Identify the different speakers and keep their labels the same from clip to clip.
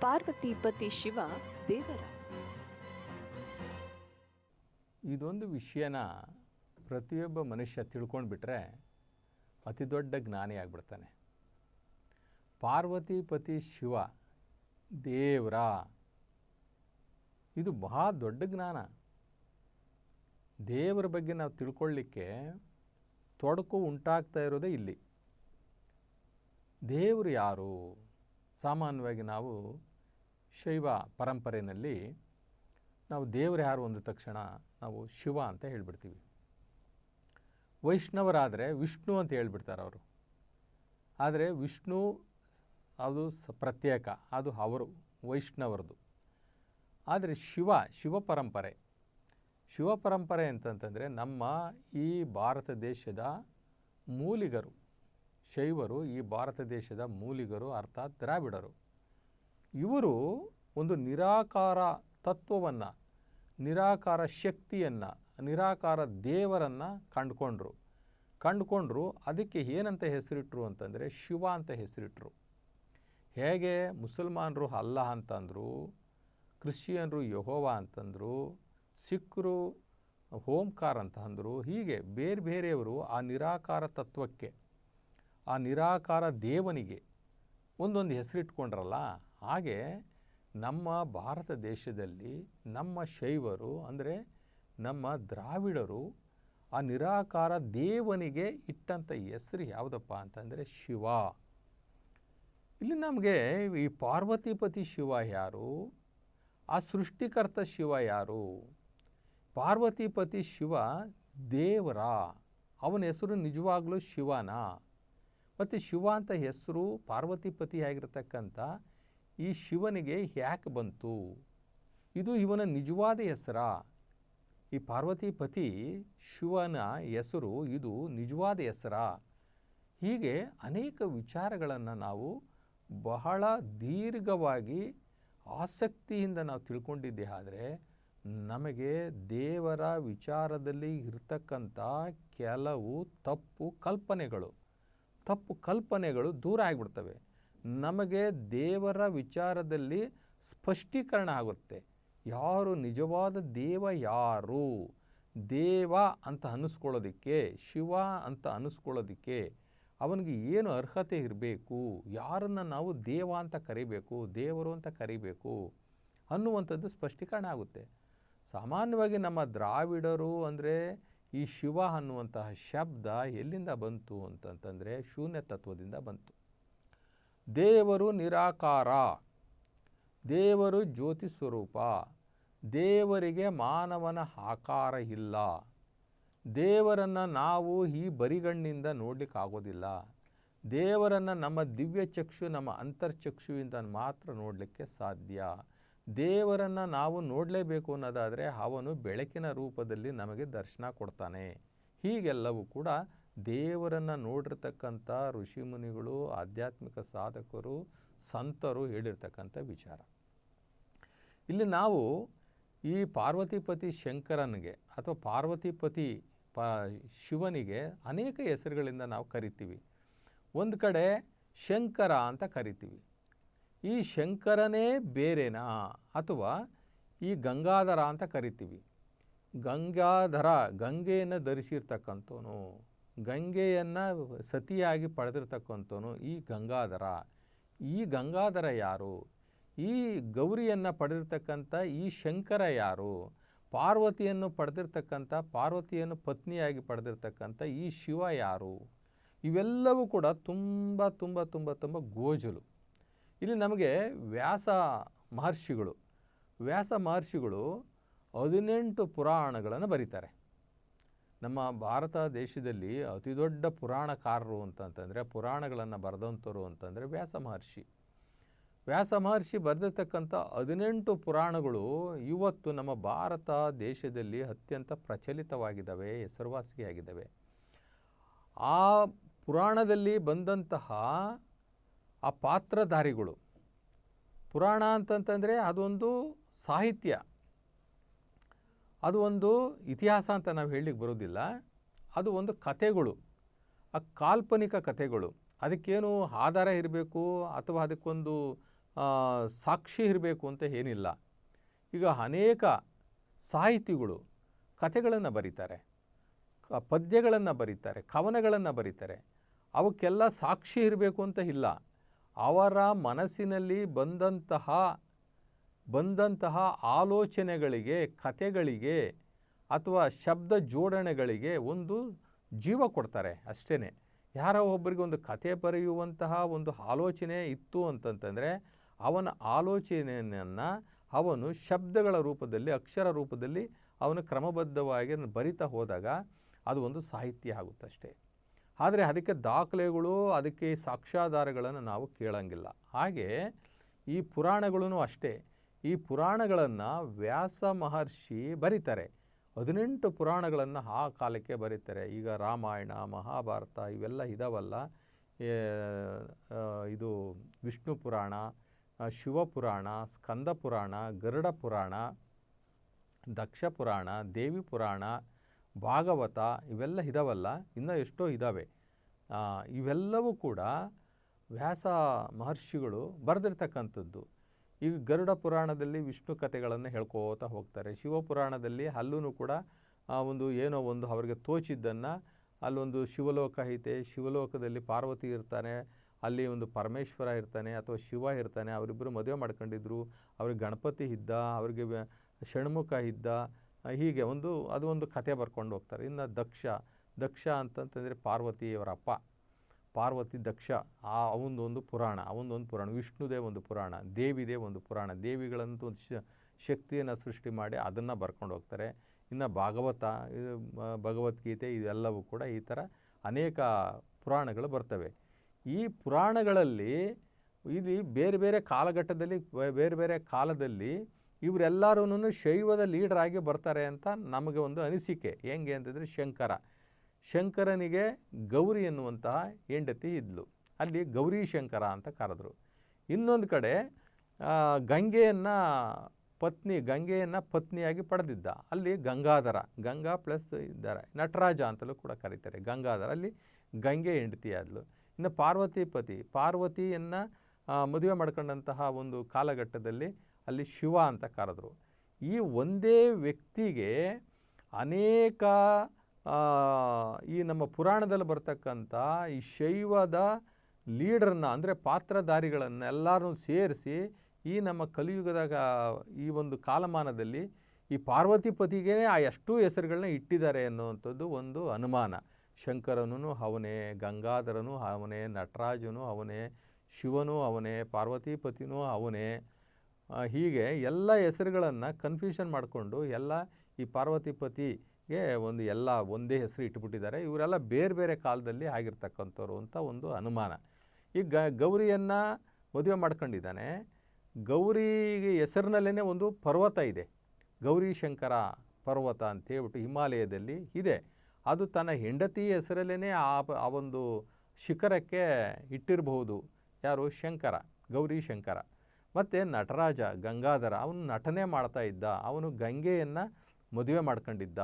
Speaker 1: ಪಾರ್ವತಿ ಪತಿ ಶಿವ ದೇವರ.
Speaker 2: ಇದೊಂದು ವಿಷಯನ ಪ್ರತಿಯೊಬ್ಬ ಮನುಷ್ಯ ತಿಳ್ಕೊಂಡ್ಬಿಟ್ರೆ ಅತಿ ದೊಡ್ಡ ಜ್ಞಾನಿ ಆಗ್ಬಿಡ್ತಾನೆ. ಪಾರ್ವತಿ ಪತಿ ಶಿವ ದೇವ್ರ. ಇದು ಬಹಳ ದೊಡ್ಡ ಜ್ಞಾನ. ದೇವರ ಬಗ್ಗೆ ನಾವು ತಿಳ್ಕೊಳ್ಳಿಕ್ಕೆ ತೊಡಕು ಉಂಟಾಗ್ತಾ ಇರೋದೇ ಇಲ್ಲಿ. ದೇವರು ಯಾರು? ಸಾಮಾನ್ಯವಾಗಿ ನಾವು ಶೈವ ಪರಂಪರೆಯಲ್ಲಿ ನಾವು ದೇವರು ಯಾರು ಅಂದ ತಕ್ಷಣ ನಾವು ಶಿವ ಅಂತ ಹೇಳಿಬಿಡ್ತೀವಿ. ವೈಷ್ಣವರಾದರೆ ವಿಷ್ಣು ಅಂತ ಹೇಳ್ಬಿಡ್ತಾರೆ ಅವರು. ಆದರೆ ವಿಷ್ಣು ಅದು ಸ ಪ್ರತ್ಯೇಕ, ಅದು ಅವರು, ವೈಷ್ಣವರದು. ಆದರೆ ಶಿವ ಶಿವ ಪರಂಪರೆ. ಶಿವ ಪರಂಪರೆ ಅಂತಂತಂದರೆ ನಮ್ಮ ಈ ಭಾರತ ದೇಶದ ಮೂಲಿಗರು ಶೈವರು ಈ ಭಾರತ ದೇಶದ ಮೂಲಿಗರು ಅರ್ಥಾತ್ ದ್ರಾವಿಡರು. ಇವರು ಒಂದು ನಿರಾಕಾರ ತತ್ವವನ್ನು, ನಿರಾಕಾರ ಶಕ್ತಿಯನ್ನು, ನಿರಾಕಾರ ದೇವರನ್ನು ಕಂಡುಕೊಂಡ್ರು. ಕಂಡುಕೊಂಡ್ರು, ಅದಕ್ಕೆ ಏನಂತ ಹೆಸರಿಟ್ರು ಅಂತಂದರೆ ಶಿವ ಅಂತ ಹೆಸರಿಟ್ರು. ಹೇಗೆ? ಮುಸಲ್ಮಾನರು ಅಲ್ಲ ಅಂತಂದರು, ಕ್ರಿಶ್ಚಿಯನ್ರು ಯಹೋವ ಅಂತಂದರು, ಸಿಖ್ರು ಹೋಂಕಾರ್ ಅಂತ ಅಂದರು. ಹೀಗೆ ಬೇರೆ ಬೇರೆಯವರು ಆ ನಿರಾಕಾರ ತತ್ವಕ್ಕೆ ಆ ನಿರಾಕಾರ ದೇವನಿಗೆ ಒಂದೊಂದು ಹೆಸರಿಟ್ಕೊಂಡ್ರಲ್ಲ, ಹಾಗೆ ನಮ್ಮ ಭಾರತ ದೇಶದಲ್ಲಿ ನಮ್ಮ ಶೈವರು ಅಂದರೆ ನಮ್ಮ ದ್ರಾವಿಡರು ಆ ನಿರಾಕಾರ ದೇವನಿಗೆ ಇಟ್ಟಂಥ ಹೆಸರು ಯಾವುದಪ್ಪ ಅಂತಂದರೆ ಶಿವ. ಇಲ್ಲಿ ನಮಗೆ ಈ ಪಾರ್ವತಿಪತಿ ಶಿವ ಯಾರು? ಆ ಸೃಷ್ಟಿಕರ್ತ ಶಿವ ಯಾರು? ಪಾರ್ವತಿಪತಿ ಶಿವ ದೇವರ. ಅವನ ಹೆಸರು ನಿಜವಾಗಲೂ ಶಿವನ? ಮತ್ತು ಶಿವ ಅಂತ ಹೆಸರು ಪಾರ್ವತಿಪತಿ ಆಗಿರ್ತಕ್ಕಂಥ ಈ ಶಿವನಿಗೆ ಯಾಕೆ ಬಂತು. ಇದು ಇವನ ನಿಜವಾದ ಹೆಸರ. ಈ ಪಾರ್ವತಿ ಪತಿ ಶಿವನ ಹೆಸರು ಇದು ನಿಜವಾದ ಹೆಸರ. ಹೀಗೆ ಅನೇಕ ವಿಚಾರಗಳನ್ನು ನಾವು ಬಹಳ ದೀರ್ಘವಾಗಿ ಆಸಕ್ತಿಯಿಂದ ನಾವು ತಿಳ್ಕೊಂಡಿದ್ದೆ ಆದರೆ ನಮಗೆ ದೇವರ ವಿಚಾರದಲ್ಲಿ ಇರ್ತಕ್ಕಂಥ ಕೆಲವು ತಪ್ಪು ಕಲ್ಪನೆಗಳು. ತಪ್ಪು ಕಲ್ಪನೆಗಳು ದೂರ ಆಗಿಬಿಡ್ತವೆ. ನಮಗೆ ದೇವರ ವಿಚಾರದಲ್ಲಿ ಸ್ಪಷ್ಟೀಕರಣ ಆಗುತ್ತೆ. ಯಾರು ನಿಜವಾದ ದೇವ ಯಾರು? ದೇವ ಅಂತ ಅನ್ನಿಸ್ಕೊಳ್ಳೋದಕ್ಕೆ ಶಿವ ಅಂತ ಅನ್ನಿಸ್ಕೊಳ್ಳೋದಕ್ಕೆ ಅವನಿಗೆ ಏನು ಅರ್ಹತೆ ಇರಬೇಕು? ಯಾರನ್ನು ನಾವು ದೇವ ಅಂತ ಕರಿಬೇಕು, ದೇವರು ಅಂತ ಕರಿಬೇಕು ಅನ್ನುವಂಥದ್ದು ಸ್ಪಷ್ಟೀಕರಣ ಆಗುತ್ತೆ. ಸಾಮಾನ್ಯವಾಗಿ ನಮ್ಮ ದ್ರಾವಿಡರು ಅಂದರೆ ಈ ಶಿವ ಅನ್ನುವಂತಹ ಶಬ್ದ ಎಲ್ಲಿಂದ ಬಂತು ಅಂತಂತಂದರೆ ಶೂನ್ಯ ತತ್ವದಿಂದ ಬಂತು. ದೇವರು ನಿರಾಕಾರ, ದೇವರು ಜ್ಯೋತಿ ಸ್ವರೂಪ, ದೇವರಿಗೆ ಮಾನವನ ಆಕಾರ ಇಲ್ಲ, ದೇವರನ್ನು ನಾವು ಈ ಬರಿಗಣ್ಣಿಂದ ನೋಡಲಿಕ್ಕಾಗೋದಿಲ್ಲ ದೇವರನ್ನು ನಮ್ಮ ದಿವ್ಯ ಚಕ್ಷು ನಮ್ಮ ಅಂತರ್ಚಕ್ಷುವಿಂದ ಮಾತ್ರ ನೋಡಲಿಕ್ಕೆ ಸಾಧ್ಯ ದೇವರನ್ನು ನಾವು ನೋಡಲೇಬೇಕು ಅನ್ನೋದಾದರೆ ಅವನು ಬೆಳಕಿನ ರೂಪದಲ್ಲಿ ನಮಗೆ ದರ್ಶನ ಕೊಡ್ತಾನೆ. ಹೀಗೆಲ್ಲವೂ ಕೂಡ ದೇವರನ್ನು ನೋಡಿರ್ತಕ್ಕಂಥ ಋಷಿಮುನಿಗಳು, ಆಧ್ಯಾತ್ಮಿಕ ಸಾಧಕರು, ಸಂತರು ಹೇಳಿರ್ತಕ್ಕಂಥ ವಿಚಾರ. ಇಲ್ಲಿ ನಾವು ಈ ಪಾರ್ವತಿಪತಿ ಶಂಕರನಿಗೆ ಅಥವಾ ಪಾರ್ವತಿಪತಿ ಪ ಶಿವನಿಗೆ ಅನೇಕ ಹೆಸರುಗಳಿಂದ ನಾವು ಕರಿತೀವಿ. ಒಂದು ಕಡೆ ಶಂಕರ ಅಂತ ಕರಿತೀವಿ. ಈ ಶಂಕರನೇ ಬೇರೆನಾ ಅಥವಾ ಈ ಗಂಗಾಧರ ಅಂತ ಕರಿತೀವಿ. ಗಂಗಾಧರ ಗಂಗೆಯನ್ನು ಧರಿಸಿರ್ತಕ್ಕಂಥವನು, ಗಂಗೆಯನ್ನು ಸತಿಯಾಗಿ ಪಡೆದಿರ್ತಕ್ಕಂಥವನು ಈ ಗಂಗಾಧರ. ಈ ಗಂಗಾಧರ ಯಾರು? ಈ ಗೌರಿಯನ್ನು ಪಡೆದಿರ್ತಕ್ಕಂಥ ಈ ಶಂಕರ ಯಾರು? ಪಾರ್ವತಿಯನ್ನು ಪಡೆದಿರ್ತಕ್ಕಂಥ, ಪಾರ್ವತಿಯನ್ನು ಪತ್ನಿಯಾಗಿ ಪಡೆದಿರ್ತಕ್ಕಂಥ ಈ ಶಿವ ಯಾರು? ಇವೆಲ್ಲವೂ ಕೂಡ ತುಂಬ ತುಂಬ ತುಂಬ ತುಂಬ ಗೋಜಲು. ಇಲ್ಲಿ ನಮಗೆ ವ್ಯಾಸ ಮಹರ್ಷಿಗಳು ವ್ಯಾಸ ಮಹರ್ಷಿಗಳು ಹದಿನೆಂಟು ಪುರಾಣಗಳನ್ನು ಬರೀತಾರೆ. ನಮ್ಮ ಭಾರತ ದೇಶದಲ್ಲಿ ಅತಿ ದೊಡ್ಡ ಪುರಾಣಕಾರರು ಅಂತಂತಂದರೆ, ಪುರಾಣಗಳನ್ನು ಬರೆದಂಥವ್ರು ಅಂತಂದರೆ ವ್ಯಾಸ ಮಹರ್ಷಿ. ವ್ಯಾಸ ಮಹರ್ಷಿ ಬರೆದಿರ್ತಕ್ಕಂಥ ಹದಿನೆಂಟು ಪುರಾಣಗಳು ಇವತ್ತು ನಮ್ಮ ಭಾರತ ದೇಶದಲ್ಲಿ ಅತ್ಯಂತ ಪ್ರಚಲಿತವಾಗಿದ್ದಾವೆ, ಹೆಸರುವಾಸಿಯಾಗಿದ್ದಾವೆ. ಆ ಪುರಾಣದಲ್ಲಿ ಬಂದಂತಹ ಆ ಪಾತ್ರಧಾರಿಗಳು. ಪುರಾಣ ಅಂತಂತಂದರೆ ಅದೊಂದು ಸಾಹಿತ್ಯ. ಅದು ಒಂದು ಇತಿಹಾಸ ಅಂತ ನಾವು ಹೇಳಲಿಕ್ಕೆ ಬರೋದಿಲ್ಲ. ಅದು ಒಂದು ಕಥೆಗಳು. ಆ ಕಾಲ್ಪನಿಕ ಕಥೆಗಳು. ಅದಕ್ಕೇನು ಆಧಾರ ಇರಬೇಕು ಅಥವಾ ಅದಕ್ಕೊಂದು ಸಾಕ್ಷಿ ಇರಬೇಕು ಅಂತ ಏನಿಲ್ಲ. ಈಗ ಅನೇಕ ಸಾಹಿತಿಗಳು ಕಥೆಗಳನ್ನು ಬರೀತಾರೆ. ಪದ್ಯಗಳನ್ನು ಬರೀತಾರೆ. ಕವನಗಳನ್ನು ಬರೀತಾರೆ. ಅವಕ್ಕೆಲ್ಲ ಸಾಕ್ಷಿ ಇರಬೇಕು ಅಂತ ಇಲ್ಲ. ಅವರ ಮನಸ್ಸಿನಲ್ಲಿ ಬಂದಂತಹ ಬಂದಂತಹ ಆಲೋಚನೆಗಳಿಗೆ ಕತೆಗಳಿಗೆ ಅಥವಾ ಶಬ್ದ ಜೋಡಣೆಗಳಿಗೆ ಒಂದು ಜೀವ ಕೊಡ್ತಾರೆ ಅಷ್ಟೇ ಯಾರೋ ಒಬ್ಬರಿಗೆ ಒಂದು ಕತೆ ಬರೆಯುವಂತಹ ಒಂದು ಆಲೋಚನೆ ಇತ್ತು ಅಂತಂತಂದರೆ, ಅವನ ಆಲೋಚನೆಯನ್ನು ಅವನು ಶಬ್ದಗಳ ರೂಪದಲ್ಲಿ, ಅಕ್ಷರ ರೂಪದಲ್ಲಿ ಅವನು ಕ್ರಮಬದ್ಧವಾಗಿ ಬರಿತಾ ಹೋದಾಗ ಅದು ಒಂದು ಸಾಹಿತ್ಯ ಆಗುತ್ತಷ್ಟೇ. ಆದರೆ ಅದಕ್ಕೆ ದಾಖಲೆಗಳು, ಅದಕ್ಕೆ ಸಾಕ್ಷ್ಯಾಧಾರಗಳನ್ನು ನಾವು ಕೇಳಂಗಿಲ್ಲ. ಹಾಗೆ ಈ ಪುರಾಣಗಳೂ ಅಷ್ಟೇ. ಈ ಪುರಾಣಗಳನ್ನು ವ್ಯಾಸ ಮಹರ್ಷಿ ಬರೀತಾರೆ. ಹದಿನೆಂಟು ಪುರಾಣಗಳನ್ನು ಆ ಕಾಲಕ್ಕೆ ಬರೀತಾರೆ. ಈಗ ರಾಮಾಯಣ, ಮಹಾಭಾರತ ಇವೆಲ್ಲ ಇದಾವಲ್ಲ. ಇದು ವಿಷ್ಣು ಪುರಾಣ ಶಿವಪುರಾಣ ಸ್ಕಂದ ಪುರಾಣ, ಗರುಡ ಪುರಾಣ, ದಕ್ಷ ಪುರಾಣ, ದೇವಿ ಪುರಾಣ ಭಾಗವತ ಇವೆಲ್ಲ ಇದಾವಲ್ಲ, ಇನ್ನೂ ಎಷ್ಟೋ ಇದ್ದಾವೆ ಇವೆಲ್ಲವೂ ಕೂಡ ವ್ಯಾಸ ಮಹರ್ಷಿಗಳು ಬರೆದಿರ್ತಕ್ಕಂಥದ್ದು. ಈಗ ಗರುಡ ಪುರಾಣದಲ್ಲಿ ವಿಷ್ಣು ಕಥೆಗಳನ್ನು ಹೇಳ್ಕೋತಾ ಹೋಗ್ತಾರೆ. ಶಿವಪುರಾಣದಲ್ಲಿ ಅಲ್ಲೂ ಕೂಡ ಒಂದು ಏನೋ ಒಂದು ಅವರಿಗೆ ತೋಚಿದ್ದನ್ನು, ಅಲ್ಲೊಂದು ಶಿವಲೋಕ ಐತೆ. ಶಿವಲೋಕದಲ್ಲಿ ಪಾರ್ವತಿ ಇರ್ತಾನೆ, ಅಲ್ಲಿ ಒಂದು ಪರಮೇಶ್ವರ ಇರ್ತಾನೆ ಅಥವಾ ಶಿವ ಇರ್ತಾನೆ. ಅವರಿಬ್ಬರು ಮದುವೆ ಮಾಡ್ಕೊಂಡಿದ್ರು. ಅವ್ರಿಗೆ ಗಣಪತಿ ಇದ್ದ, ಅವ್ರಿಗೆ ಷಣ್ಮುಖ ಇದ್ದ ಹೀಗೆ ಒಂದು, ಅದು ಒಂದು ಕತೆ ಬರ್ಕೊಂಡು ಹೋಗ್ತಾರೆ. ಇನ್ನು ದಕ್ಷ ದಕ್ಷ ಅಂತಂತಂದರೆ ಪಾರ್ವತಿಯವರ ಅಪ್ಪ. ಪಾರ್ವತಿ ದಕ್ಷ, ಆ, ಅವನದು ಒಂದು ಪುರಾಣ ಅವನದೊಂದು ಪುರಾಣ, ವಿಷ್ಣುದೇ ಒಂದು ಪುರಾಣ, ದೇವಿದೇ ಒಂದು ಪುರಾಣ, ದೇವಿಗಳಂತೂ ಒಂದು ಶಕ್ತಿಯನ್ನು ಸೃಷ್ಟಿ ಮಾಡಿ ಅದನ್ನು ಬರ್ಕೊಂಡು ಹೋಗ್ತಾರೆ. ಇನ್ನು ಭಾಗವತ ಭಗವದ್ಗೀತೆ ಇದೆಲ್ಲವೂ ಕೂಡ ಈ ಥರ ಅನೇಕ ಪುರಾಣಗಳು ಬರ್ತವೆ. ಈ ಪುರಾಣಗಳಲ್ಲಿ ಇಲ್ಲಿ ಬೇರೆ ಬೇರೆ ಕಾಲಘಟ್ಟದಲ್ಲಿ, ಬೇರೆ ಬೇರೆ ಕಾಲದಲ್ಲಿ ಇವರೆಲ್ಲರೂ ಶೈವದ ಲೀಡರಾಗಿ ಬರ್ತಾರೆ ಅಂತ ನಮಗೆ ಒಂದು ಅನಿಸಿಕೆ. ಹೆಂಗೆ ಅಂತಂದರೆ ಶಂಕರ. ಶಂಕರನಿಗೆ ಗೌರಿ ಎನ್ನುವಂತಹ ಹೆಂಡತಿ ಇದ್ಲು. ಅಲ್ಲಿ ಗೌರಿ ಶಂಕರ ಅಂತ ಕರೆದ್ರು. ಇನ್ನೊಂದು ಕಡೆ ಗಂಗೆಯನ್ನು ಪತ್ನಿ, ಗಂಗೆಯನ್ನು ಪತ್ನಿಯಾಗಿ ಪಡೆದಿದ್ದ. ಅಲ್ಲಿ ಗಂಗಾಧರ. ಗಂಗಾ ಪ್ಲಸ್ ಇದ್ದಾರೆ. ನಟರಾಜ ಅಂತಲೂ ಕೂಡ ಕರೀತಾರೆ. ಗಂಗಾಧರ ಅಲ್ಲಿ ಗಂಗೆ ಹೆಂಡತಿ ಆದ್ಲು ಇನ್ನು ಪಾರ್ವತಿ ಪತಿ. ಪಾರ್ವತಿಯನ್ನು ಮದುವೆ ಮಾಡ್ಕೊಂಡಂತಹ ಒಂದು ಕಾಲಘಟ್ಟದಲ್ಲಿ ಅಲ್ಲಿ ಶಿವ ಅಂತ ಕರೆದ್ರು. ಈ ಒಂದೇ ವ್ಯಕ್ತಿಗೆ ಅನೇಕ ಈ ನಮ್ಮ ಪುರಾಣದಲ್ಲಿ ಬರ್ತಕ್ಕಂಥ ಈ ಶೈವದ ಲೀಡರ್ನ ಅಂದರೆ ಪಾತ್ರಧಾರಿಗಳನ್ನು ಎಲ್ಲರನ್ನೂ ಸೇರಿಸಿ ಈ ನಮ್ಮ ಕಲಿಯುಗದ ಈ ಒಂದು ಕಾಲಮಾನದಲ್ಲಿ ಈ ಪಾರ್ವತಿ ಪತಿಗೆ ಆ ಎಷ್ಟು ಹೆಸರುಗಳನ್ನ ಇಟ್ಟಿದ್ದಾರೆ ಅನ್ನುವಂಥದ್ದು ಒಂದು ಅನುಮಾನ. ಶಂಕರನೂ ಅವನೇ, ಗಂಗಾಧರನು ಅವನೇ, ನಟರಾಜನು ಅವನೇ, ಶಿವನು ಅವನೇ, ಪಾರ್ವತಿಪತಿನೂ ಅವನೇ ಹೀಗೆ ಎಲ್ಲ ಹೆಸರುಗಳನ್ನು ಕನ್ಫ್ಯೂಷನ್ ಮಾಡಿಕೊಂಡು ಎಲ್ಲ ಈ ಪಾರ್ವತಿಪತಿಗೆ ಒಂದು ಎಲ್ಲ ಒಂದೇ ಹೆಸರು ಇಟ್ಬಿಟ್ಟಿದ್ದಾರೆ. ಇವರೆಲ್ಲ ಬೇರೆ ಬೇರೆ ಕಾಲದಲ್ಲಿ ಆಗಿರ್ತಕ್ಕಂಥವ್ರು ಅಂತ ಒಂದು ಅನುಮಾನ. ಈ ಗ, ಗೌರಿಯನ್ನು ಮದುವೆ ಮಾಡ್ಕೊಂಡಿದ್ದಾನೆ. ಗೌರಿಗೆ ಹೆಸರಿನಲ್ಲೇ ಒಂದು ಪರ್ವತ ಇದೆ. ಗೌರಿ ಶಂಕರ ಪರ್ವತ ಅಂತ ಹೇಳ್ಬಿಟ್ಟು ಹಿಮಾಲಯದಲ್ಲಿ ಇದೆ. ಅದು ತನ್ನ ಹೆಂಡತಿ ಹೆಸರಲ್ಲೇ ಆ ಆ ಒಂದು ಶಿಖರಕ್ಕೆ ಇಟ್ಟಿರಬಹುದು. ಯಾರು? ಶಂಕರ, ಗೌರಿ ಶಂಕರ. ಮತ್ತು ನಟರಾಜ ಗಂಗಾಧರ ಅವನು ನಟನೆ ಮಾಡ್ತಾ ಇದ್ದ, ಅವನು ಗಂಗೆಯನ್ನು ಮದುವೆ ಮಾಡ್ಕೊಂಡಿದ್ದ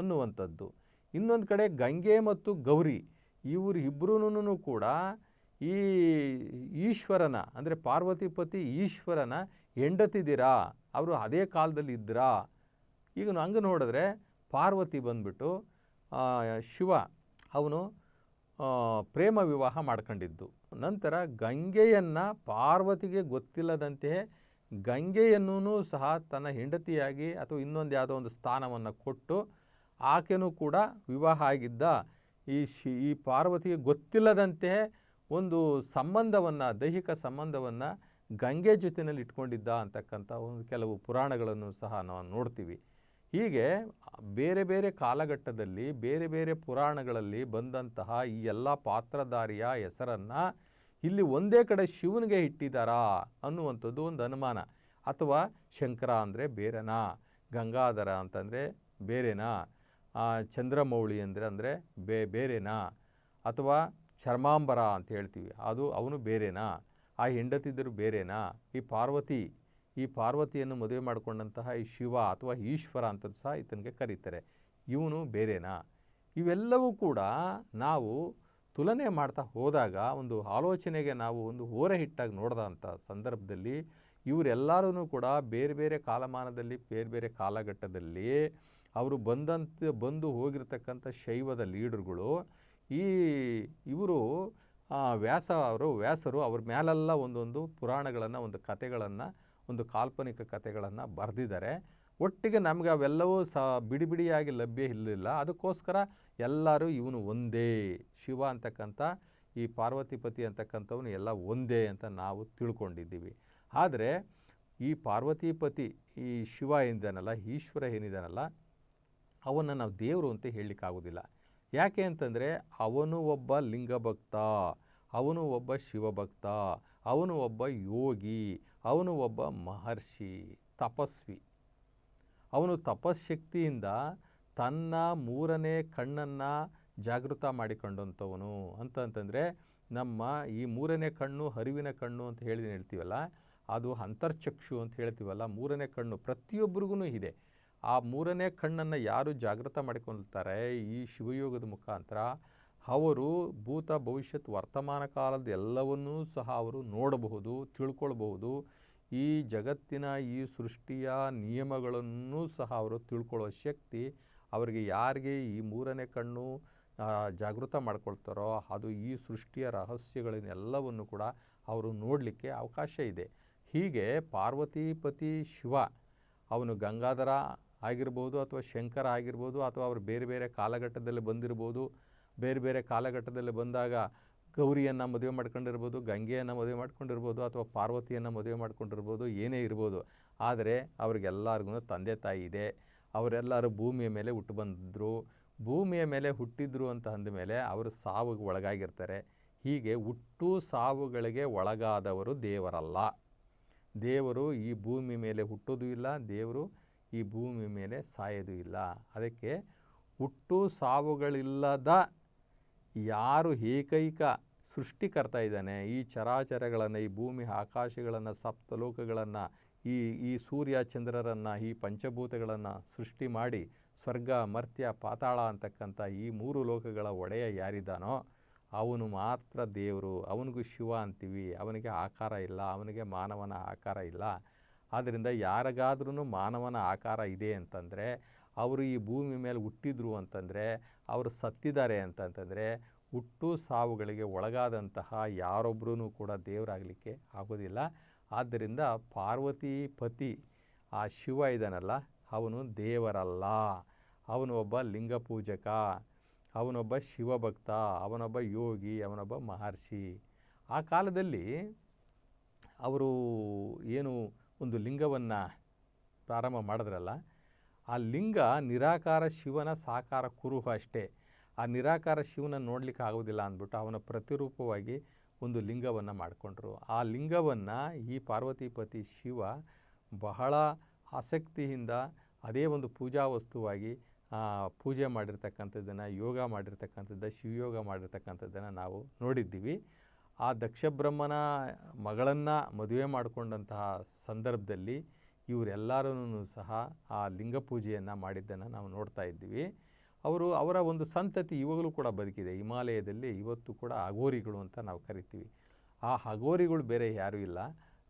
Speaker 2: ಅನ್ನುವಂಥದ್ದು. ಇನ್ನೊಂದು ಕಡೆ ಗಂಗೆ ಮತ್ತು ಗೌರಿ, ಇವರು ಇಬ್ಬರೂ ಕೂಡ ಈ ಈಶ್ವರನ, ಅಂದರೆ ಪಾರ್ವತಿಪತಿ ಈಶ್ವರನ ಹೆಂಡತಿದ್ದೀರಾ, ಅವರು ಅದೇ ಕಾಲದಲ್ಲಿ ಇದ್ದರಾ? ಈಗ ಹಂಗೆ ನೋಡಿದ್ರೆ ಪಾರ್ವತಿ ಬಂದ್ಬಿಟ್ಟು ಶಿವ ಅವನು ಪ್ರೇಮ ವಿವಾಹ ಮಾಡ್ಕೊಂಡಿದ್ದು. ನಂತರ ಗಂಗೆಯನ್ನು ಪಾರ್ವತಿಗೆ ಗೊತ್ತಿಲ್ಲದಂತೆಯೇ ಗಂಗೆಯನ್ನೂ ಸಹ ತನ್ನ ಹೆಂಡತಿಯಾಗಿ ಅಥವಾ ಇನ್ನೊಂದು ಯಾವುದೋ ಒಂದು ಸ್ಥಾನವನ್ನು ಕೊಟ್ಟು ಆಕೆನೂ ಕೂಡ ವಿವಾಹ ಆಗಿದ್ದ ಈ ಶಿ, ಈ ಪಾರ್ವತಿಗೆ ಗೊತ್ತಿಲ್ಲದಂತೆ ಒಂದು ಸಂಬಂಧವನ್ನು, ದೈಹಿಕ ಸಂಬಂಧವನ್ನು ಗಂಗೆ ಜೊತೆಯಲ್ಲಿ ಇಟ್ಕೊಂಡಿದ್ದ ಅಂತಕ್ಕಂಥ ಒಂದು ಕೆಲವು ಪುರಾಣಗಳನ್ನು ಸಹ ನಾವು ನೋಡ್ತೀವಿ. ಹೀಗೆ ಬೇರೆ ಬೇರೆ ಕಾಲಘಟ್ಟದಲ್ಲಿ, ಬೇರೆ ಬೇರೆ ಪುರಾಣಗಳಲ್ಲಿ ಬಂದಂತಹ ಈ ಎಲ್ಲ ಪಾತ್ರಧಾರಿಯ ಹೆಸರನ್ನು ಇಲ್ಲಿ ಒಂದೇ ಕಡೆ ಶಿವನಿಗೆ ಇಟ್ಟಿದ್ದಾರಾ ಅನ್ನುವಂಥದ್ದು ಒಂದು ಅನುಮಾನ. ಅಥವಾ ಶಂಕರ ಅಂದರೆ ಬೇರೆನಾ, ಗಂಗಾಧರ ಅಂತಂದರೆ ಬೇರೆನಾ ಚಂದ್ರಮೌಳಿ ಅಂದರೆ ಅಂದರೆ ಬೇ, ಬೇರೆನಾ, ಅಥವಾ ಚರ್ಮಾಂಬರ ಅಂತ ಹೇಳ್ತೀವಿ, ಅದು ಅವನು ಬೇರೆನಾ, ಆ ಹೆಂಡತಿದ್ದರು ಬೇರೆನಾ, ಈ ಪಾರ್ವತಿ ಈ ಪಾರ್ವತಿಯನ್ನು ಮದುವೆ ಮಾಡಿಕೊಂಡಂತಹ ಈ ಶಿವ ಅಥವಾ ಈಶ್ವರ ಅಂತ ಸಹ ಈತನಿಗೆ ಕರೀತಾರೆ. ಇವನು ಬೇರೆನಾ? ಇವೆಲ್ಲವೂ ಕೂಡ ನಾವು ತುಲನೆ ಮಾಡ್ತಾ ಹೋದಾಗ ಒಂದು ಆಲೋಚನೆಗೆ ನಾವು ಒಂದು ಹೋರೆ ಹಿಟ್ಟಾಗಿ ನೋಡಿದಂಥ ಸಂದರ್ಭದಲ್ಲಿ ಇವರೆಲ್ಲರೂ ಕೂಡ ಬೇರೆ ಬೇರೆ ಕಾಲಮಾನದಲ್ಲಿ, ಬೇರೆ ಬೇರೆ ಕಾಲಘಟ್ಟದಲ್ಲಿ ಅವರು ಬಂದಂತ, ಬಂದು ಹೋಗಿರ್ತಕ್ಕಂಥ ಶೈವದ ಲೀಡರ್ಗಳು ಈ ಇವರು ವ್ಯಾಸ ಅವರು, ವ್ಯಾಸರು ಅವ್ರ ಮೇಲೆಲ್ಲ ಒಂದೊಂದು ಪುರಾಣಗಳನ್ನು, ಒಂದು ಕಥೆಗಳನ್ನು ಒಂದು ಕಾಲ್ಪನಿಕ ಕಥೆಗಳನ್ನು ಬರೆದಿದ್ದಾರೆ. ಒಟ್ಟಿಗೆ ನಮಗೆ ಅವೆಲ್ಲವೂ ಸಹ ಬಿಡಿ ಬಿಡಿಯಾಗಿ ಲಭ್ಯ ಇರಲಿಲ್ಲ. ಅದಕ್ಕೋಸ್ಕರ ಎಲ್ಲರೂ ಇವನು ಒಂದೇ, ಶಿವ ಅಂತಕ್ಕಂಥ, ಈ ಪಾರ್ವತಿಪತಿ ಅಂತಕ್ಕಂಥವನು ಎಲ್ಲ ಒಂದೇ ಅಂತ ನಾವು ತಿಳ್ಕೊಂಡಿದ್ದೀವಿ. ಆದರೆ ಈ ಪಾರ್ವತಿಪತಿ, ಈ ಶಿವ ಏನಿದಾನಲ್ಲ ಈಶ್ವರ ಏನಿದಾನಲ್ಲ, ಅವನ್ನು ನಾವು ದೇವರು ಅಂತ ಹೇಳಲಿಕ್ಕಾಗೋದಿಲ್ಲ. ಯಾಕೆ ಅಂತಂದರೆ ಅವನು ಒಬ್ಬ ಲಿಂಗಭಕ್ತ, ಅವನು ಒಬ್ಬ ಶಿವಭಕ್ತ, ಅವನು ಒಬ್ಬ ಯೋಗಿ ಅವನು ಒಬ್ಬ ಮಹರ್ಷಿ, ತಪಸ್ವಿ. ಅವನು ತಪಸ್ಶಕ್ತಿಯಿಂದ ತನ್ನ ಮೂರನೇ ಕಣ್ಣನ್ನು ಜಾಗೃತ ಮಾಡಿಕೊಂಡಂಥವನು. ಅಂತಂತಂದರೆ ನಮ್ಮ ಈ ಮೂರನೇ ಕಣ್ಣು ಹರಿವಿನ ಕಣ್ಣು ಅಂತ ಹೇಳಿ ಹೇಳ್ತೀವಲ್ಲ, ಅದು ಅಂತರ್ಚಕ್ಷು ಅಂತ ಹೇಳ್ತೀವಲ್ಲ, ಮೂರನೇ ಕಣ್ಣು ಪ್ರತಿಯೊಬ್ಬರಿಗೂ ಇದೆ. ಆ ಮೂರನೇ ಕಣ್ಣನ್ನು ಯಾರು ಜಾಗೃತ ಮಾಡಿಕೊಳ್ತಾರೆ, ಈ ಶಿವಯೋಗದ ಮುಖಾಂತರ ಅವರು ಭೂತ ಭವಿಷ್ಯತ್ ವರ್ತಮಾನ ಕಾಲದ ಎಲ್ಲವನ್ನೂ ಸಹ ಅವರು ನೋಡಬಹುದು, ತಿಳ್ಕೊಳ್ಬಹುದು. ಈ ಜಗತ್ತಿನ ಈ ಸೃಷ್ಟಿಯ ನಿಯಮಗಳನ್ನು ಸಹ ಅವರು ತಿಳ್ಕೊಳ್ಳೋ ಶಕ್ತಿ ಅವರಿಗೆ ಯಾರಿಗೆ ಈ ಮೂರನೇ ಕಣ್ಣು ಜಾಗೃತ ಮಾಡ್ಕೊಳ್ತಾರೋ ಅದು ಈ ಸೃಷ್ಟಿಯ ರಹಸ್ಯಗಳನ್ನೆಲ್ಲವನ್ನು ಕೂಡ ಅವರು ನೋಡಲಿಕ್ಕೆ ಅವಕಾಶ ಇದೆ. ಹೀಗೆ ಪಾರ್ವತಿಪತಿ ಶಿವ, ಅವನು ಗಂಗಾಧರ ಆಗಿರ್ಬೋದು ಅಥವಾ ಶಂಕರ ಆಗಿರ್ಬೋದು ಅಥವಾ ಅವರು ಬೇರೆ ಬೇರೆ ಕಾಲಘಟ್ಟದಲ್ಲಿ ಬಂದಿರ್ಬೋದು ಬೇರೆ ಬೇರೆ ಕಾಲಘಟ್ಟದಲ್ಲಿ ಬಂದಾಗ ಗೌರಿಯನ್ನು ಮದುವೆ ಮಾಡ್ಕೊಂಡಿರ್ಬೋದು, ಗಂಗೆಯನ್ನು ಮದುವೆ ಮಾಡ್ಕೊಂಡಿರ್ಬೋದು ಅಥವಾ ಪಾರ್ವತಿಯನ್ನು ಮದುವೆ ಮಾಡ್ಕೊಂಡಿರ್ಬೋದು, ಏನೇ ಇರ್ಬೋದು. ಆದರೆ ಅವ್ರಿಗೆಲ್ಲರಿಗೂ ತಂದೆ ತಾಯಿ ಇದೆ. ಅವರೆಲ್ಲರೂ ಭೂಮಿಯ ಮೇಲೆ ಹುಟ್ಟು ಬಂದಿದ್ರು. ಭೂಮಿಯ ಮೇಲೆ ಹುಟ್ಟಿದ್ರು ಅಂತ ಅಂದಮೇಲೆ ಅವರು ಸಾವಿಗೆ ಒಳಗಾಗಿರ್ತಾರೆ. ಹೀಗೆ ಹುಟ್ಟು ಸಾವುಗಳಿಗೆ ಒಳಗಾದವರು ದೇವರಲ್ಲ. ದೇವರು ಈ ಭೂಮಿ ಮೇಲೆ ಹುಟ್ಟೋದು ಇಲ್ಲ, ದೇವರು ಈ ಭೂಮಿ ಮೇಲೆ ಸಾಯೋದು ಇಲ್ಲ. ಅದಕ್ಕೆ ಹುಟ್ಟು ಸಾವುಗಳಿಲ್ಲದ ಯಾರು ಏಕೈಕ ಸೃಷ್ಟಿಕರ್ತ ಇದ್ದಾನೆ? ಈ ಚರಾಚರಗಳನ್ನು, ಈ ಭೂಮಿ ಆಕಾಶಗಳನ್ನು, ಸಪ್ತಲೋಕಗಳನ್ನು, ಈ ಈ ಸೂರ್ಯ ಚಂದ್ರರನ್ನು, ಈ ಪಂಚಭೂತಗಳನ್ನು ಸೃಷ್ಟಿ ಮಾಡಿ ಸ್ವರ್ಗ, ಮರ್ತ್ಯ, ಪಾತಾಳ ಅಂತಕ್ಕಂಥ ಈ ಮೂರು ಲೋಕಗಳ ಒಡೆಯ ಯಾರಿದ್ದಾನೋ ಅವನು ಮಾತ್ರ ದೇವರು. ಅವನಿಗೂ ಶಿವ ಅಂತೀವಿ. ಅವನಿಗೆ ಆಕಾರ ಇಲ್ಲ. ಅವನಿಗೆ ಮಾನವನ ಆಕಾರ ಇಲ್ಲ. ಆದ್ದರಿಂದ ಯಾರಿಗಾದ್ರೂ ಮಾನವನ ಆಕಾರ ಇದೆ ಅಂತಂದರೆ ಅವರು ಈ ಭೂಮಿ ಮೇಲೆ ಹುಟ್ಟಿದ್ರು ಅಂತಂದರೆ, ಅವರು ಸತ್ತಿದ್ದಾರೆ ಅಂತಂತಂದರೆ ಹುಟ್ಟು ಸಾವುಗಳಿಗೆ ಒಳಗಾದಂತಹ ಯಾರೊಬ್ಬರೂ ಕೂಡ ದೇವರಾಗಲಿಕ್ಕೆ ಆಗೋದಿಲ್ಲ. ಆದ್ದರಿಂದ ಪಾರ್ವತಿ ಪತಿ, ಆ ಶಿವ ಇದ್ದಾನಲ್ಲ ಅವನು ದೇವರಲ್ಲ. ಅವನು ಒಬ್ಬ ಲಿಂಗ ಪೂಜಕ ಅವನೊಬ್ಬ ಶಿವಭಕ್ತ ಅವನೊಬ್ಬ ಯೋಗಿ ಅವನೊಬ್ಬ ಮಹರ್ಷಿ. ಆ ಕಾಲದಲ್ಲಿ ಅವರು ಏನು ಒಂದು ಲಿಂಗವನ್ನು ಪ್ರಾರಂಭ ಮಾಡಿದ್ರಲ್ಲ ಆ ಲಿಂಗ ನಿರಾಕಾರ ಶಿವನ ಸಾಕಾರ ಕುರುಹು ಅಷ್ಟೇ. ಆ ನಿರಾಕಾರ ಶಿವನ ನೋಡಲಿಕ್ಕೆ ಆಗೋದಿಲ್ಲ ಅಂದ್ಬಿಟ್ಟು ಅವನ ಪ್ರತಿರೂಪವಾಗಿ ಒಂದು ಲಿಂಗವನ್ನು ಮಾಡಿಕೊಂಡ್ರು. ಆ ಲಿಂಗವನ್ನು ಈ ಪಾರ್ವತಿಪತಿ ಶಿವ ಬಹಳ ಆಸಕ್ತಿಯಿಂದ ಅದೇ ಒಂದು ಪೂಜಾ ವಸ್ತುವಾಗಿ ಪೂಜೆ ಮಾಡಿರ್ತಕ್ಕಂಥದ್ದನ್ನು, ಯೋಗ ಮಾಡಿರ್ತಕ್ಕಂಥದ್ದು, ಶಿವಯೋಗ ಮಾಡಿರ್ತಕ್ಕಂಥದ್ದನ್ನು ನಾವು ನೋಡಿದ್ದೀವಿ. ಆ ದಕ್ಷಬ್ರಹ್ಮನ ಮಗಳನ್ನು ಮದುವೆ ಮಾಡಿಕೊಂಡಂತಹ ಸಂದರ್ಭದಲ್ಲಿ ಇವರೆಲ್ಲರೂ ಸಹ ಆ ಲಿಂಗ ಪೂಜೆಯನ್ನು ಮಾಡಿದ್ದನ್ನು ನಾವು ನೋಡ್ತಾ ಇದ್ದೀವಿ. ಅವರು ಅವರ ಒಂದು ಸಂತತಿ ಇವಾಗಲೂ ಕೂಡ ಬದುಕಿದೆ. ಹಿಮಾಲಯದಲ್ಲಿ ಇವತ್ತು ಕೂಡ ಅಗೋರಿಗಳು ಅಂತ ನಾವು ಕರಿತೀವಿ. ಆ ಹಗೋರಿಗಳು ಬೇರೆ ಯಾರೂ ಇಲ್ಲ.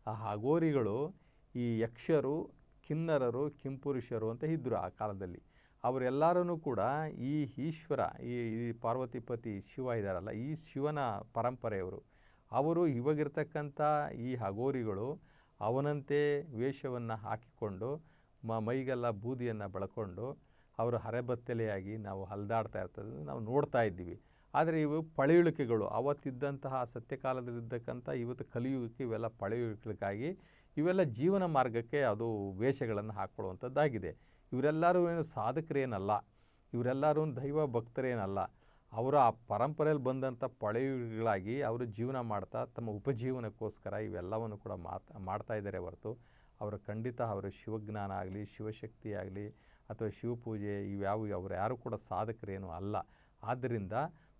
Speaker 2: ಆ ಹಗೋರಿಗಳು ಈ ಯಕ್ಷರು, ಕಿನ್ನರರು, ಕಿಂಪುರುಷರು ಅಂತ ಇದ್ದರು ಆ ಕಾಲದಲ್ಲಿ. ಅವರೆಲ್ಲರೂ ಕೂಡ ಈ ಈಶ್ವರ, ಈ ಪಾರ್ವತಿಪತಿ ಶಿವ ಇದ್ದಾರಲ್ಲ ಈ ಶಿವನ ಪರಂಪರೆಯವರು. ಅವರು ಇವಾಗಿರ್ತಕ್ಕಂಥ ಈ ಅಘೋರಿಗಳು ಅವನಂತೆ ವೇಷವನ್ನು ಹಾಕಿಕೊಂಡು ಮ ಮೈಗೆಲ್ಲ ಬೂದಿಯನ್ನು ಬಳಕೊಂಡು ಅವರು ಹರೆಬತ್ತಲೆಯಾಗಿ ನಾವು ಹಲ್ದಾಡ್ತಾ ಇರ್ತದೆ ನಾವು ನೋಡ್ತಾ ಇದ್ದೀವಿ. ಆದರೆ ಇವು ಪಳೆಯುಳಿಕೆಗಳು. ಅವತ್ತಿದ್ದಂತಹ ಸತ್ಯಕಾಲದಲ್ಲಿದ್ದಕ್ಕಂಥ ಇವತ್ತು ಕಲಿಯುಗಕ್ಕೆ ಇವೆಲ್ಲ ಪಳೆಯುಳಿಕೆಗಾಗಿ ಇವೆಲ್ಲ ಜೀವನ ಮಾರ್ಗಕ್ಕೆ ಅದು ವೇಷಗಳನ್ನು ಹಾಕ್ಕೊಳ್ಳುವಂಥದ್ದಾಗಿದೆ. ಇವರೆಲ್ಲರೂ ಏನು ಸಾಧಕರೇನಲ್ಲ. ಇವರೆಲ್ಲರೂ ದೈವ ಭಕ್ತರೇನಲ್ಲ. ಅವರು ಆ ಪರಂಪರೆಯಲ್ಲಿ ಬಂದಂಥ ಪಳೆಯುಗಳಾಗಿ ಅವರು ಜೀವನ ಮಾಡ್ತಾ ತಮ್ಮ ಉಪಜೀವನಕ್ಕೋಸ್ಕರ ಇವೆಲ್ಲವನ್ನು ಕೂಡ ಮಾತಾ, ಮಾಡ್ತಾ ಇದ್ದಾರೆ ಹೊರತು. ಅವರು ಖಂಡಿತ ಅವರ ಶಿವಜ್ಞಾನ ಆಗಲಿ, ಶಿವಶಕ್ತಿ ಆಗಲಿ ಅಥವಾ ಶಿವಪೂಜೆ ಇವ್ಯಾವು ಅವರು ಯಾರು ಕೂಡ ಸಾಧಕರೇನು ಅಲ್ಲ. ಆದ್ದರಿಂದ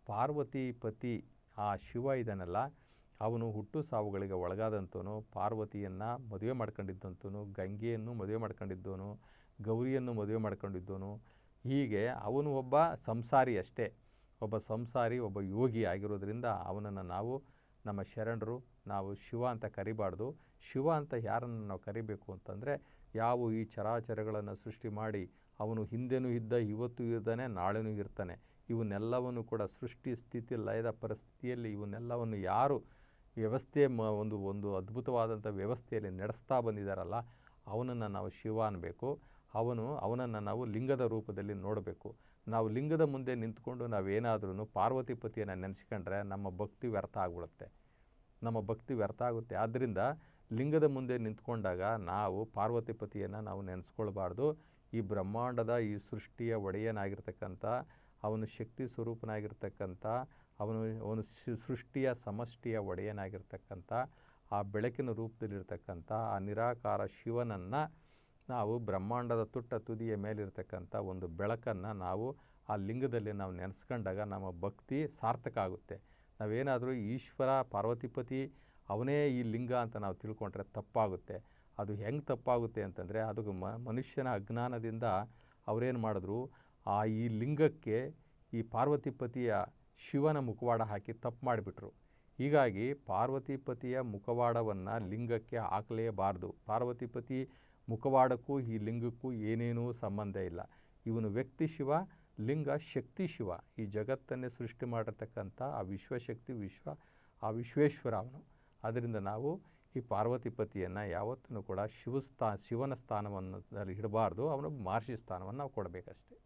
Speaker 2: ಪಾರ್ವತಿ ಪತಿ ಆ ಶಿವ ಇದನ್ನೆಲ್ಲ, ಅವನು ಹುಟ್ಟು ಸಾವುಗಳಿಗೆ ಒಳಗಾದಂಥವನು, ಪಾರ್ವತಿಯನ್ನು ಮದುವೆ ಮಾಡ್ಕೊಂಡಿದ್ದಂಥವನು, ಗಂಗೆಯನ್ನು ಮದುವೆ ಮಾಡ್ಕೊಂಡಿದ್ದವನು, ಗೌರಿಯನ್ನು ಮದುವೆ ಮಾಡ್ಕೊಂಡಿದ್ದವನು, ಹೀಗೆ ಅವನು ಒಬ್ಬ ಸಂಸಾರಿ ಅಷ್ಟೇ ಒಬ್ಬ ಸಂಸಾರಿ, ಒಬ್ಬ ಯೋಗಿ ಆಗಿರೋದ್ರಿಂದ ಅವನನ್ನು ನಾವು ನಮ್ಮ ಶರಣರು, ನಾವು ಶಿವ ಅಂತ ಕರಿಬಾರ್ದು. ಶಿವ ಅಂತ ಯಾರನ್ನು ನಾವು ಕರಿಬೇಕು ಅಂತಂದರೆ ಯಾವ ಈ ಚರಾಚರಗಳನ್ನು ಸೃಷ್ಟಿ ಮಾಡಿ ಅವನು ಹಿಂದೆನೂ ಇದ್ದ, ಇವತ್ತು ಇದ್ದಾನೆ, ನಾಳೆನೂ ಇರ್ತಾನೆ. ಇವನ್ನೆಲ್ಲವನ್ನು ಕೂಡ ಸೃಷ್ಟಿ ಸ್ಥಿತಿ, ಲಯದ ಪರಿಸ್ಥಿತಿಯಲ್ಲಿ ಇವನ್ನೆಲ್ಲವನ್ನು ಯಾರು ವ್ಯವಸ್ಥೆ ಮ ಒಂದು ಒಂದು ಅದ್ಭುತವಾದಂಥ ವ್ಯವಸ್ಥೆಯಲ್ಲಿ ನಡೆಸ್ತಾ ಬಂದಿದ್ದಾರಲ್ಲ, ಅವನನ್ನು ನಾವು ಶಿವ ಅನ್ನಬೇಕು ಅವನು, ಅವನನ್ನು ನಾವು ಲಿಂಗದ ರೂಪದಲ್ಲಿ ನೋಡಬೇಕು. ನಾವು ಲಿಂಗದ ಮುಂದೆ ನಿಂತ್ಕೊಂಡು ನಾವೇನಾದ್ರೂ ಪಾರ್ವತಿ ಪತಿಯನ್ನು ನೆನೆಸ್ಕೊಂಡ್ರೆ ನಮ್ಮ ಭಕ್ತಿ ವ್ಯರ್ಥ ಆಗ್ಬಿಡುತ್ತೆ. ನಮ್ಮ ಭಕ್ತಿ ವ್ಯರ್ಥ ಆಗುತ್ತೆ. ಆದ್ದರಿಂದ ಲಿಂಗದ ಮುಂದೆ ನಿಂತ್ಕೊಂಡಾಗ ನಾವು ಪಾರ್ವತಿ ಪತಿಯನ್ನು ನಾವು ನೆನೆಸ್ಕೊಳ್ಬಾರ್ದು. ಈ ಬ್ರಹ್ಮಾಂಡದ ಈ ಸೃಷ್ಟಿಯ ಒಡೆಯನಾಗಿರ್ತಕ್ಕಂಥ, ಅವನು ಶಕ್ತಿ ಸ್ವರೂಪನಾಗಿರ್ತಕ್ಕಂಥ, ಅವನು ಅವನು ಸೃಷ್ಟಿಯ ಸಮಷ್ಟಿಯ ಒಡೆಯನಾಗಿರ್ತಕ್ಕಂಥ, ಆ ಬೆಳಕಿನ ರೂಪದಲ್ಲಿರ್ತಕ್ಕಂಥ, ಆ ನಿರಾಕಾರ ಶಿವನನ್ನು ನಾವು ಬ್ರಹ್ಮಾಂಡದ ತುಟ್ಟ ತುದಿಯ ಮೇಲಿರ್ತಕ್ಕಂಥ ಒಂದು ಬೆಳಕನ್ನು ನಾವು ಆ ಲಿಂಗದಲ್ಲಿ ನಾವು ನೆನೆಸ್ಕೊಂಡಾಗ ನಮ್ಮ ಭಕ್ತಿ ಸಾರ್ಥಕ ಆಗುತ್ತೆ. ನಾವೇನಾದರೂ ಈಶ್ವರ, ಪಾರ್ವತಿಪತಿ, ಅವನೇ ಈ ಲಿಂಗ ಅಂತ ನಾವು ತಿಳ್ಕೊಂಡ್ರೆ ತಪ್ಪಾಗುತ್ತೆ. ಅದು ಹೆಂಗೆ ತಪ್ಪಾಗುತ್ತೆ ಅಂತಂದರೆ, ಅದು ಮ ಮನುಷ್ಯನ ಅಜ್ಞಾನದಿಂದ ಅವರೇನು ಮಾಡಿದ್ರು, ಆ ಈ ಲಿಂಗಕ್ಕೆ ಈ ಪಾರ್ವತಿಪತಿಯ ಶಿವನ ಮುಖವಾಡ ಹಾಕಿ ತಪ್ಪು ಮಾಡಿಬಿಟ್ರು. ಹೀಗಾಗಿ ಪಾರ್ವತಿಪತಿಯ ಮುಖವಾಡವನ್ನು ಲಿಂಗಕ್ಕೆ ಹಾಕಲೇಬಾರ್ದು. ಪಾರ್ವತಿಪತಿ ಮುಖವಾಡಕ್ಕೂ ಈ ಲಿಂಗಕ್ಕೂ ಏನೇನೂ ಸಂಬಂಧ ಇಲ್ಲ. ಇವನು ವ್ಯಕ್ತಿ ಶಿವ, ಲಿಂಗ ಶಕ್ತಿ ಶಿವ. ಈ ಜಗತ್ತನ್ನೇ ಸೃಷ್ಟಿ ಮಾಡಿರ್ತಕ್ಕಂಥ ಆ ವಿಶ್ವಶಕ್ತಿ ವಿಶ್ವ, ಆ ವಿಶ್ವೇಶ್ವರ ಅವನು. ಅದರಿಂದ ನಾವು ಈ ಪಾರ್ವತಿಪತಿಯನ್ನು ಯಾವತ್ತೂ ಕೂಡ ಶಿವಸ್ಥಾ, ಶಿವನ ಸ್ಥಾನವನ್ನು ಇಡಬಾರ್ದು. ಅವನು ಮಹರ್ಷಿ ಸ್ಥಾನವನ್ನು ನಾವು ಕೊಡಬೇಕಷ್ಟೆ.